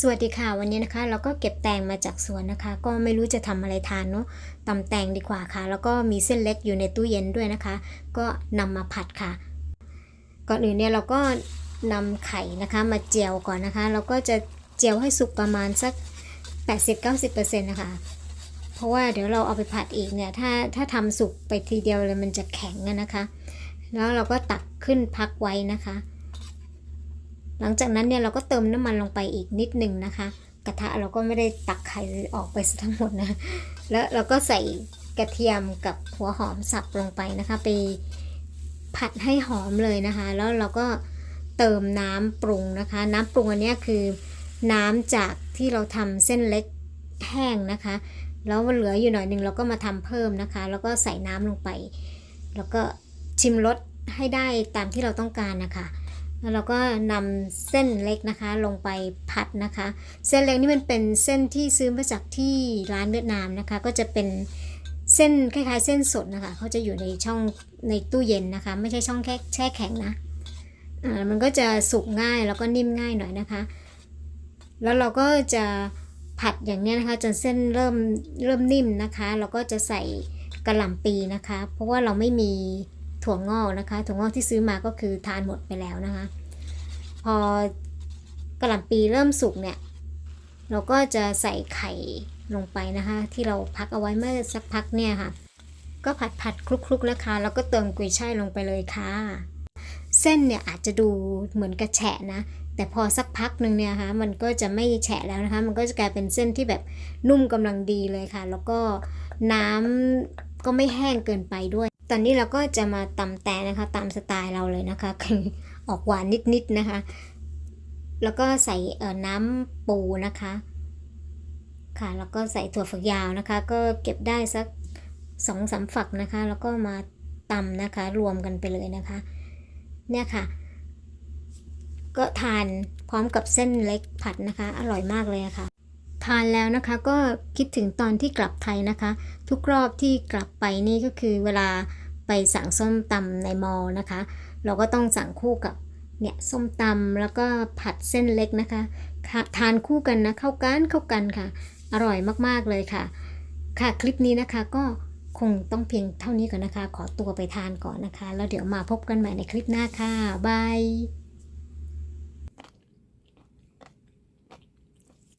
สวัสดีค่ะวันนี้นะคะ เราก็เก็บแตงมาจากสวนนะคะ ก็ไม่รู้จะทำอะไรทานเนาะตำแตงดีกว่าค่ะ แล้วก็มีเส้นเล็กอยู่ในตู้เย็นด้วยนะคะ ก็นำมาผัดค่ะ ก่อนอื่นเนี่ยเราก็นำไข่นะคะมาเจียวก่อนนะคะ เราก็จะเจียวให้สุกประมาณสัก 80-90%นะคะ เพราะว่าเดี๋ยวเราเอาไปผัดอีกเนี่ยถ้าถ้าทำสุกไปทีเดียวเลยมันจะแข็งนะคะ แล้วเราก็ตักขึ้นพักไว้นะคะ หลังจากนั้นเนี่ยเราก็เติมน้ำมันลงไปอีกนิดหนึ่งนะคะ กระทะเราก็ไม่ได้ตักไข่ออกไปทั้งหมดนะแล้วเราก็ใส่กระเทียมกับหัวหอมสับลงไปนะคะ ไปผัดให้หอมเลยนะคะ แล้วเราก็เติมน้ำปรุงนะคะ น้ำปรุงอันนี้คือน้ำจากที่เราทำเส้นเล็กแห้งนะคะ แล้วมันเหลืออยู่หน่อยหนึ่งเราก็มาทำเพิ่มนะคะ แล้วก็ใส่น้ำลงไป แล้วก็ชิมรสให้ได้ตามที่เราต้องการนะคะ แล้วเราก็นำเส้นเล็กนะคะลงไปผัดนะคะ เส้นเล็กนี่มันเป็นเส้นที่ซื้อมาจากที่ร้านเวียดนามนะคะ ก็จะเป็นเส้นคล้ายๆ เส้นสดนะคะเขาจะอยู่ในช่องในตู้เย็นนะคะ ไม่ใช่ช่องแค่แช่แข็งนะอ่ามันก็จะสุกง่ายแล้วก็นิ่มง่ายหน่อยนะคะ แล้วเราก็จะผัดอย่างนี้นะคะจนเส้นเริ่มเริ่มนิ่มนะคะ เราก็จะใส่กระหล่ำปีนะคะ เพราะว่าเราไม่มี ถั่วงอกนะคะถั่วงอกที่ซื้อมาก็คือทานหมดไปแล้วนะคะ พอกระหล่ำปีเริ่มสุกเนี่ย เราก็จะใส่ไข่ลงไปนะคะ ที่เราพักเอาไว้เมื่อสักพักเนี่ยค่ะ ก็ผัดผัดคลุกๆนะคะแล้วก็เติมกุยช่ายลงไปเลยค่ะ เส้นเนี่ยอาจจะดูเหมือนกระแฉะนะแต่พอสักพักหนึ่งเนี่ยค่ะมันก็จะไม่แฉะแล้วนะคะ มันก็จะกลายเป็นเส้นที่แบบนุ่มกำลังดีเลยค่ะ แล้วก็น้ำก็ไม่แห้งเกินไปด้วย ตอนนี้เราก็จะมาตำแตงนะคะตามสไตล์เราเลยนะคะคือออกหวานนิดๆนะคะ แล้วก็ใส่เอน้ำปูนะคะ ค่ะแล้วก็ใส่ถั่วฝักยาวนะคะ ก็เก็บได้สักสองสามฝักนะคะ แล้วก็มาตำนะคะรวมกันไปเลยนะคะ เนี่ยค่ะ ก็ทานพร้อมกับเส้นเล็กผัดนะคะ อร่อยมากเลยะค่ะ ทานแล้วนะคะ ก็คิดถึงตอนที่กลับไทยนะคะ ทุกรอบที่กลับไปนี่ก็คือเวลาไปสั่งส้มตำในมอนะคะ เราก็ต้องสั่งคู่กับเนี่ยส้มตำแล้วก็ผัดเส้นเล็กนะคะค่ะทานคู่กันนะเข้ากันเข้ากันค่ะ อร่อยมากๆเลยค่ะ ค่ะคลิปนี้นะคะก็คงต้องเพียงเท่านี้ก่อนนะคะ ขอตัวไปทานก่อนนะคะ แล้วเดี๋ยวมาพบกันใหม่ในคลิปหน้าค่ะบาย